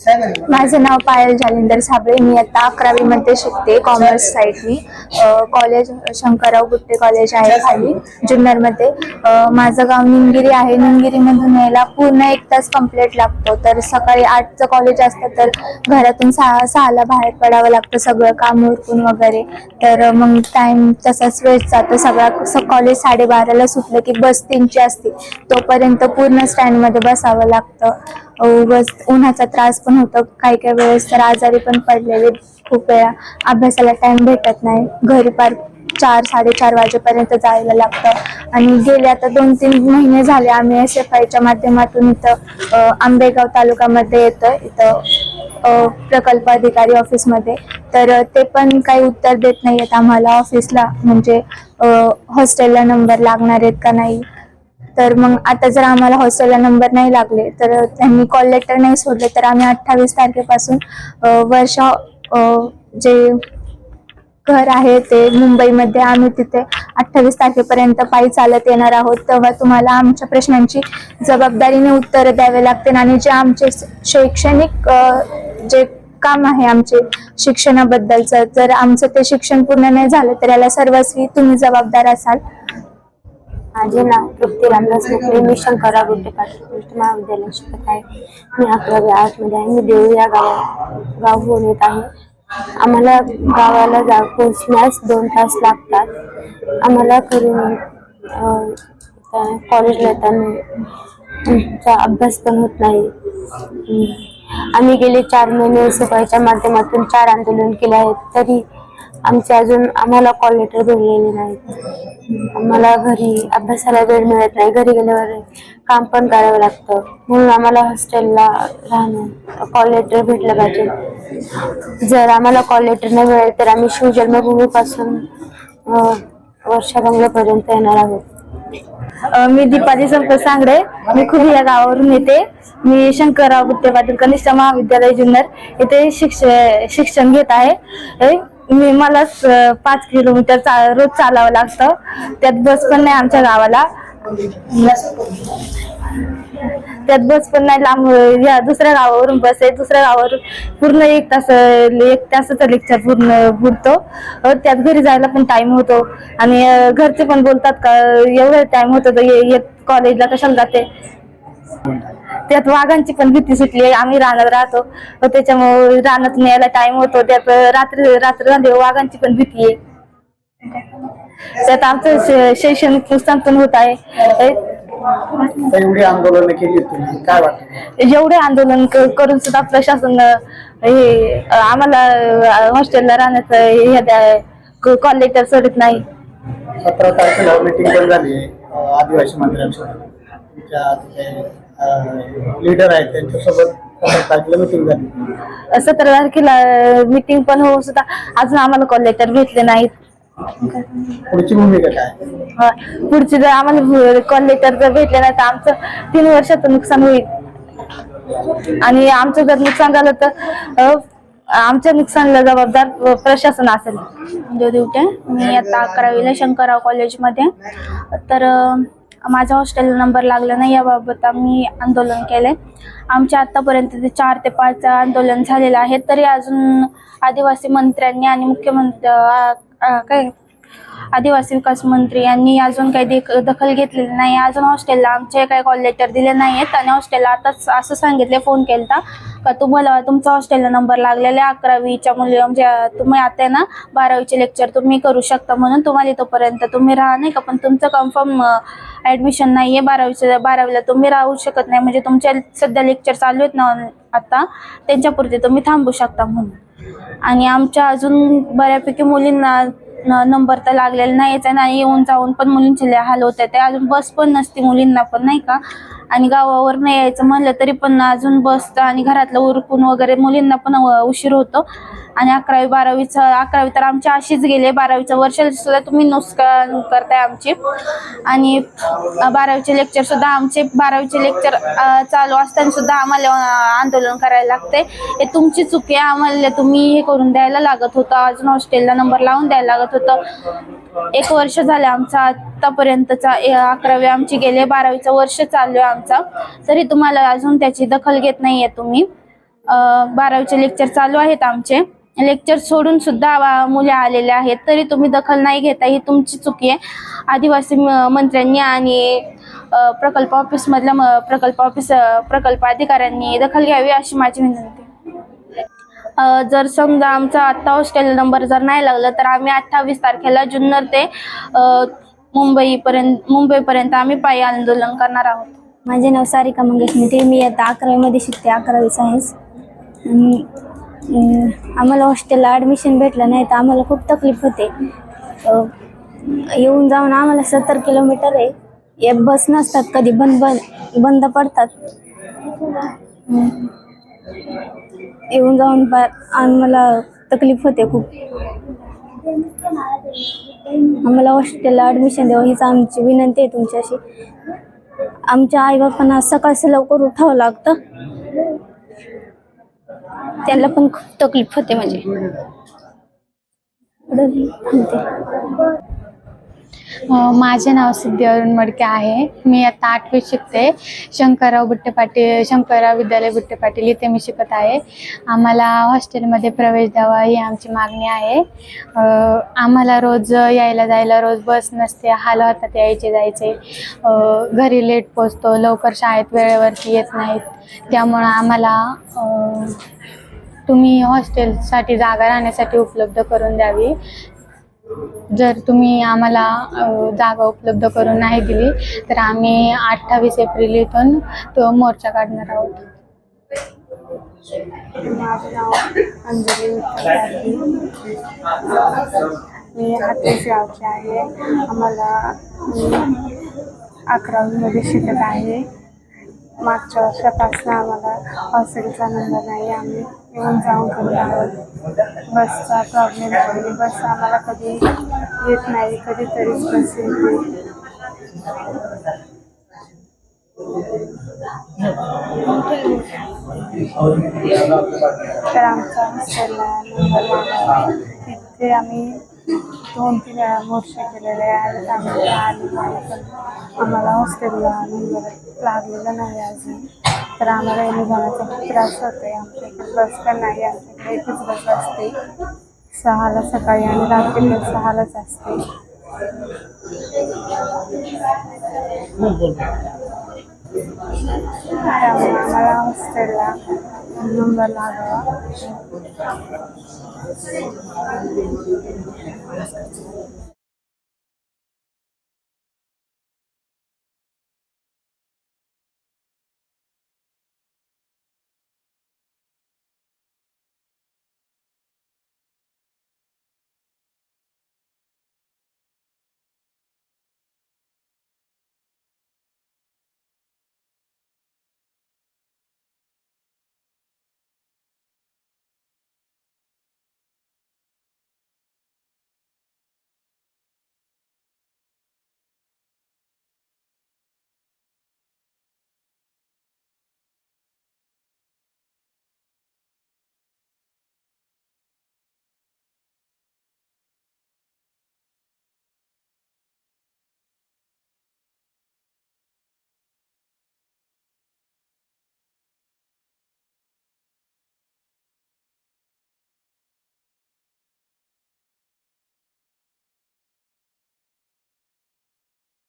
माझं नाव पायल जालिंदर साबळे. मी आता अकरावी मध्ये शिकते कॉमर्स साईडनी कॉलेज शंकरराव गुट्टे कॉलेज आहे खाली जुन्नरमध्ये माझं गाव निमगिरी आहे. निमगिरी मधून यायला पूर्ण एक तास कंप्लीट लागतो. तर सकाळी आठचं कॉलेज असतं तर घरातून सहा सहाला बाहेर पडावं लागतं सगळं काम उरकून वगैरे. तर मग टाइम तसाच वेस्ट जातो. सगळा कॉलेज साडेबाराला सुटलं की बस तीनची असते. तोपर्यंत पूर्ण स्टँडमध्ये बसावं लागतं. उगाच उन्हाचा त्रास पण होतो. काही काही वेळेस तर आजारी पण पडलेले खूप वेळा. अभ्यासाला टाइम भेटत नाही. घरी पार चार साडेचार वाजेपर्यंत जायला लागतं. आणि गेले आता दोन तीन महिने झाले आम्ही एस एफ आयच्या माध्यमातून इथं आंबेगाव तालुक्यामध्ये येतं इथं प्रकल्प अधिकारी ऑफिसमध्ये. तर ते पण काही उत्तर देत नाही आहेत आम्हाला ऑफिसला. म्हणजे हॉस्टेलला नंबर लागणार आहेत का नाही? तर मग आता जर आम्हाला हॉस्टेलला नंबर नाही लागले तर त्यांनी कॉल लेटर नाही सोडले तर आम्ही अठ्ठावीस तारखेपासून वर्षा जे घर आहे ते मुंबईमध्ये आम्ही तिथे अठ्ठावीस तारखेपर्यंत पायी चालत येणार आहोत. तेव्हा तुम्हाला आमच्या प्रश्नांची जबाबदारीने उत्तरं द्यावे लागतील आणि जे आमचे शैक्षणिक जे काम आहे आमचे शिक्षणाबद्दलचं जर आमचं ते शिक्षण पूर्ण नाही झालं तर याला सर्वस्वी तुम्ही जबाबदार असाल. माझे नाव तृप्ती रामदास मुकले मी शंकरराव गुड्डे पाटील कृष्ण महाविद्यालयात शिकत आहे. मी अकरावी आर्टमध्ये आहे. मी देऊ या गावा गावहून येत आहे. आम्हाला गावाला जा पोचण्यास दोन तास लागतात. आम्हाला करून कॉलेजला येताना अभ्यास पण होत नाही. आम्ही गेले चार महिने सकाळच्या माध्यमातून चार आंदोलन केले आहेत तरी आमचे अजून आम्हाला कॉल लेटर भेटलेले नाहीत. आम्हाला घरी अभ्यासाला वेळ मिळत नाही. घरी गेल्यावर काम पण करावं लागतं. म्हणून आम्हाला हॉस्टेलला राहणं कॉल लेटर भेटलं पाहिजे. जर आम्हाला कॉल लेटर नाही मिळेल तर आम्ही शिवजन्मभूमीपासून अं, वर्षा बंगल्यापर्यंत येणार आहोत. मी दीपाली संपत सांगडे. मी खूप या गावावरून येते. मी शंकरराव गुट्टे पाटील कनिष्ठ महाविद्यालय जुन्नर येथे शिक्ष शिक्षण घेत आहे. मी मला स- पाच किलोमीटर चा रोज चालावं लागतं. त्यात बस पण नाही आमच्या गावाला. त्यात बस पण नाही लांब या दुसऱ्या गावावरून बस आहे. दुसऱ्या गावावरून पूर्ण एक तास एक तासाचा लेक्चर पूर्ण बुडतो त्यात घरी जायला पण टाइम होतो. आणि घरचे पण बोलतात का एवढा टाइम होतो तर ये- कॉलेजला कशाला जाते? त्यात वाघांची पण भीती सुटली आम्ही रानात राहतो. त्याच्यामुळे रानातून यायला टाइम होतो. त्यात रात्री रात्र वाघांची पण भीती आहे. त्यात आमचं शैक्षणिक नुकसान पण होत आहे. एवढी आंदोलन केली तुम्ही. काय वाटतं? एवढे आंदोलन करून सुद्धा प्रशासन हे आम्हाला हॉस्टेलला राहण्याचं हे कॉल लेटर सोडत नाही. सतरा तारखेला मीटिंग पण झाली आदिवासी मंत्र्यांसोबत लीडर आहेत त्यांच्यासोबत सतरा तारखेला मीटिंग झाली सतरा तारखेला मीटिंग पण होऊन सुद्धा. अजून आम्हाला कॉल लेटर भेटले नाहीत. पुढची भूमिका काय? पुढचे जर आम्हाला कॉल लेटर जर भेटले नाही तर आमचं तीन वर्षाचं नुकसान होईल. आणि आमचं जर नुकसान झालं तर आमच्या नुकसानला जबाबदार प्रशासन असेल. देवदिवटे मी आता अकरावीला शंकरराव कॉलेजमध्ये तर माझा हॉस्टेल नंबर लागला नाही याबाबत आम्ही आंदोलन केले आमच्या आत्तापर्यंत ते चार ते पाच आंदोलन झालेलं आहे तरी अजून आदिवासी मंत्र्यांनी आणि मुख्यमंत्री काय? आदिवासी विकास मंत्री यांनी अजून काही दखल घेतलेली नाही. अजून हॉस्टेलला आमचे काही कॉल लेटर दिले नाही आहेत आणि हॉस्टेलला आताच असं सांगितले फोन केलता का तुम्हाला तुमचा हॉस्टेलला नंबर लागलेला आहे अकरावीच्या मुली म्हणजे तुम्ही आता आहे ना बारावीचे लेक्चर तुम्ही करू शकता म्हणून तुम्हाला तोपर्यंत तुम्ही राहा नाही का? पण तुमचं कन्फर्म ॲडमिशन नाही आहे बारावीला तुम्ही राहू शकत नाही. म्हणजे तुमच्या सध्या लेक्चर चालू आहेत ना आता त्यांच्यापुरते तुम्ही थांबू शकता म्हणून. आणि आमच्या अजून बऱ्यापैकी मुलींना नंबर तर लागलेला नाहीच आहे ना येऊन जाऊन पण मुलींचे लय हाल होत ते अजून बस पण नसते मुलींना पण नाही का? आणि गावावर नाही यायचं म्हणलं तरी पण अजून बस आणि घरातलं उरकून वगैरे मुलींना पण उशीर होतो. आणि अकरावी बारावीचं अकरावी तर आमची अशीच गेले. बारावीचं वर्ष सुद्धा तुम्ही नुकसान करताय आमची. आणि बारावीचे लेक्चर सुद्धा आमचे बारावीचे लेक्चर चालू असताना सुद्धा आम्हाला आंदोलन करायला लागते हे तुमची चुकी आहे. आम्हाला तुम्ही हे करून द्यायला लागत होतं. अजून हॉस्टेलला नंबर लावून द्यायला लागत होतं. एक वर्ष झालं आमचा आतापर्यंतचा ए- अकरावी आमची गेले. बारावीचं वर्ष चालू आहे आमचा. तरी तुम्हाला अजून त्याची दखल घेत नाहीये तुम्ही. बारावीचे लेक्चर चालू आहेत आमचे. लेक्चर सोडून सुद्धा मुले आलेले आहेत. तरी तुम्ही दखल नाही घेता ही तुमची चुकी आहे. आदिवासी म- मंत्र्यांनी आणि प्रकल्प ऑफिसमधल्या म- प्रकल्प ऑफिस प्रकल्प अधिकाऱ्यांनी दखल घ्यावी अशी माझी विनंती जर समजा आमचा आत्ता हॉस्टेल नंबर जर नाही लागला तर आम्ही अठ्ठावीस तारखेला जुन्नर ते मुंबईपर्यंत मुंबईपर्यंत आम्ही पायी आंदोलन करणार आहोत. माझे नाव सारिका मंगेश मिटे मी आता अकरावीमध्ये शिकते अकरावी सायन्स. आम्हाला हॉस्टेलला ॲडमिशन भेटलं नाही तर आम्हाला खूप तकलीफ होते. येऊन जाऊन आम्हाला सत्तर किलोमीटर आहे. या बस नसतात कधी बंद बंद बंद पडतात. येऊन जाऊन आम्हाला तकलीफ होते खूप. आम्हाला हॉस्टेलला ॲडमिशन द्यावं हीच आमची विनंती आहे तुमच्याशी. आमच्या आईबापांना सकाळचं लवकर उठावं लागतं. त्याला पण खूप तकलीफ होते म्हणजे माझे नाव सिद्धी अरुण मडके आहे. मी आता आठवीत शिकते. शंकरराव बुट्टे पाटील शंकरराव विद्यालय बुट्टे पाटील इथे मी शिकत आहे. आम्हाला हॉस्टेलमध्ये प्रवेश द्यावा ही आमची मागणी आहे. आम्हाला रोज यायला जायला रोज बस नसते हाल होतात यायचे जायचे. घरी लेट पोचतो लवकर शाळेत वेळेवरती येत नाहीत. त्यामुळं आम्हाला तुम्ही हॉस्टेलसाठी जागा राहण्यासाठी उपलब्ध करून द्यावी. जर तुम्ही आम्हाला जागा उपलब्ध करून नाही दिली तर आम्ही अठ्ठावीस एप्रिल इथून तो मोर्चा काढणार आहोत. माझं नाव अंजली मी हातेश आहे. आम्हाला अकरावीमध्ये शिकत आहे. मागच्या वर्षापासून आम्हाला हॉस्टेलचा नंबर नाही आम्ही येऊन जाऊन करत आहोत. बसचा प्रॉब्लेम आहे बस आम्हाला कधी येत नाही कधीतरीच बस येते. तर आमचा हॉस्टेलला नंबर लागला. तिथे आम्ही दोन तीन वेळा मोर्चे केलेले आहेत. आम्ही आली पण आम्हाला हॉस्टेलला लागलेलं नाही अजून. तर आम्हाला येणे खूप त्रास होतोय. आमच्या इकडे बस पण नाही आमच्याकडे एकच बस असते. सहाला सकाळी आणि रात्री सहालाच असते. त्यामुळे आम्हाला हॉस्टेलला नंबर लागावा